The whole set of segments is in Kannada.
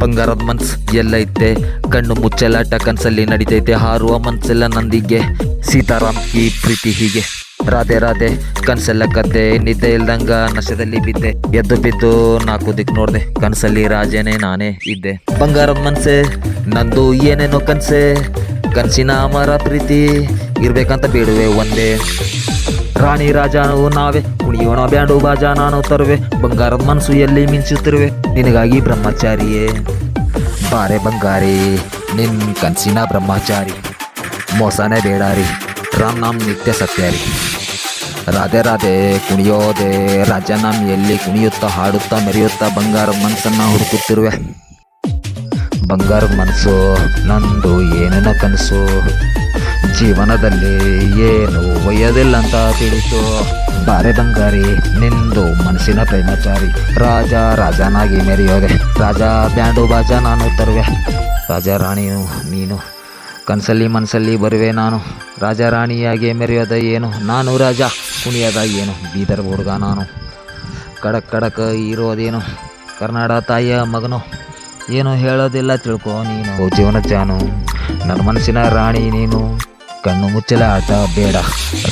ಬಂಗಾರದ ಮನ್ಸ್ ಎಲ್ಲೈತೆ, ಕಣ್ಣು ಮುಚ್ಚಲಾಟ, ಕನ್ಸಲ್ಲಿ ನಡಿತೈತೆ, ಹಾರುವ ಮನ್ಸೆಲ್ಲ ನಂದಿಗೆ. ಸೀತಾರಾಮ್ ಈ ಪ್ರೀತಿ ಹೀಗೆ. ರಾಧೆ ರಾಧೆ, ಕನ್ಸೆಲ್ಲ ಕದ್ದೆ, ನಿದ್ದೆ ಇಲ್ದಂಗ ನಶದಲ್ಲಿ ಬಿದ್ದೆ. ಎದ್ದು ಬಿದ್ದು ನಾಲ್ಕು ದಿಕ್ ನೋಡ್ದೆ, ಕನ್ಸಲ್ಲಿ ರಾಜೇನೆ ನಾನೇ ಇದ್ದೆ. ಬಂಗಾರದ ಮನ್ಸೆ, ನಂದು ಏನೇನೋ ಕನ್ಸೆ, ಕನ್ಸಿನ ಅಮರ ಪ್ರೀತಿ, ಇರ್ಬೇಕಂತ ಬೇಡುವೆ ಒಂದೇ. ರಾಣಿ ರಾಜ ನಾವೇ, ಕುಣಿಯೋಣ ಬ್ಯಾಂಡು ಬಾಜ ನಾನು ತರುವೆ, ಬಂಗಾರದ ಮನಸ್ಸು ಎಲ್ಲಿ ಮಿಂಚುತ್ತಿರುವೆ, ನಿನಗಾಗಿ ಬ್ರಹ್ಮಚಾರಿಯೇ. ಬಾರೆ ಬಂಗಾರಿ, ನಿನ್ ಕನ್ಸಿನ ಬ್ರಹ್ಮಚಾರಿ. ಮೋಸನೇ ಬೇಡಾರಿ, ರಾಮ್ ನಾಮ್ ನಿತ್ಯ ಸತ್ಯಾರಿ. ರಾಧೆ ರಾಧೆ, ಕುಣಿಯೋದೆ ರಾಜನಾಮ್ ಎಲ್ಲಿ ಕುಣಿಯುತ್ತಾ, ಹಾಡುತ್ತಾ, ಮೆರೆಯುತ್ತಾ, ಬಂಗಾರದ ಮನಸ್ಸನ್ನ ಹುಡುಕುತ್ತಿರುವೆ. ಬಂಗಾರದ ಮನಸ್ಸು ನಂದು ಏನೇನೋ ಕನಸು? ಜೀವನದಲ್ಲಿ ಏನು ಒಯ್ಯೋದಿಲ್ಲ ಅಂತ ತಿಳಿಸು. ಬಾರೆ ಬಂಗಾರಿ, ನಿಂದು ಮನಸ್ಸಿನ ಪ್ರೇಮಚಾರಿ ರಾಜ, ರಾಜನಾಗಿ ಮೆರೆಯೋದೆ. ರಾಜ, ಬ್ಯಾಂಡು ಬಾಜ, ನಾನು ತರುವೆ. ರಾಜ ರಾಣಿಯು ನೀನು. ಕನಸಲ್ಲಿ ಮನಸ್ಸಲ್ಲಿ ಬರುವೆ ನಾನು. ರಾಜ ರಾಣಿಯಾಗಿ ಮೆರೆಯೋದ ಏನು? ನಾನು ರಾಜ. ಕುಣಿಯೋದ ಏನು? ಬೀದರ್ ಹುಡುಗ ನಾನು. ಕಡಕ್ ಕಡಕ್ ಇರೋದೇನು? ಕರ್ನಾಟಕ ತಾಯಿಯ ಮಗನು. ಏನು ಹೇಳೋದಿಲ್ಲ ತಿಳ್ಕೊ ನೀನು. ಜೀವನ ಜಾನು ನನ್ನ ಮನಸ್ಸಿನ ರಾಣಿ ನೀನು ಕಣ್ಣು ಮುಚ್ಚಲ ಆಟ ಬೇಡ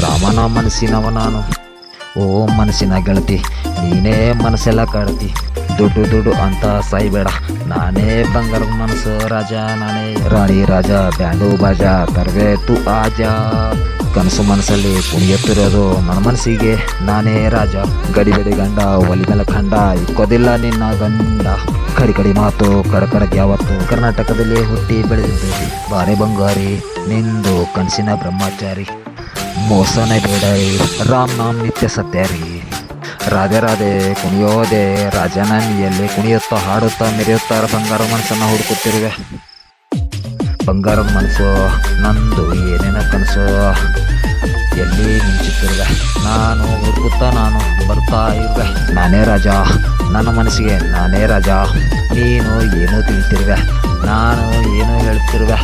ರಾಮನ ಮನಸ್ಸಿನವ ನಾನು ಓ ಮನಸ್ಸಿನ ಗೆಳತಿ ನೀನೇ ಮನಸ್ಸೆಲ್ಲ ಕಾಡತಿ ದುಡ್ಡು ದುಡ್ಡು ಅಂತ ಸಾಯ್ಬೇಡ ನಾನೇ ಬಂಗಾರದ ಮನಸ್ಸು ರಾಜ ನಾನೇ ರಾಣಿ ರಾಜ ಬ್ಯಾಂಡು ಬಾಜ ತರಬೇತು ಆಜ ಕನಸು ಮನಸ್ಸಲ್ಲಿ ಕುಣಿಯುತ್ತಿರೋದು ನನ್ನ ಮನಸ್ಸಿಗೆ. ನಾನೇ ರಾಜ. ಗಡಿಬಿಡಿ ಗಂಡ, ಒಲಿ ಮೇಲೆ ಖಂಡ ಇಕ್ಕೋದಿಲ್ಲ ನಿನ್ನ ಗಂಡ. ಕಡಿ ಕಡಿ ಮಾತು ಕಡಕಡಕ್ಕೆ ಯಾವತ್ತು ಕರ್ನಾಟಕದಲ್ಲಿ ಹುಟ್ಟಿ ಬೆಳೆದಿದ್ದೀವಿ ಬಾರೆ ಬಂಗಾರಿ, ನಿಂದು ಕನಸಿನ ಬ್ರಹ್ಮಚಾರಿ. ಮೋಸನೆ ಬೇಡರಿ ರಾಮ್ ನಾಮ್ ನಿತ್ಯ ಸತ್ಯಾರಿ ರಾಧೆ ರಾಧೆ, ಕುಣಿಯೋದೆ ರಾಜನಾನಿಯಲ್ಲಿ ಕುಣಿಯುತ್ತಾ ಹಾಡುತ್ತಾ ಮೆರೆಯುತ್ತಾ ಬಂಗಾರ ಮನಸ್ಸನ್ನು ಹುಡುಕುತ್ತಿರುವೆ. ಬಂಗಾರದ ಮನಸ್ಸು, ನಂದು ಏನೇನೋ ಕನಸು, ಎಲ್ಲಿ ನಿಂಚುತ್ತಿರುವೆ ನಾನು ಹುಡುಕುತ್ತಾ ನಾನು ಬರ್ತಾ ಇರುವೆ. ನಾನೇ ರಾಜ, ನನ್ನ ಮನಸ್ಸಿಗೆ ನಾನೇ ರಾಜ. ನೀನು ಏನೂ ತಿಳಿತಿರುವೆ? ನಾನು ಏನೂ ಹೇಳ್ತಿರುವೆ?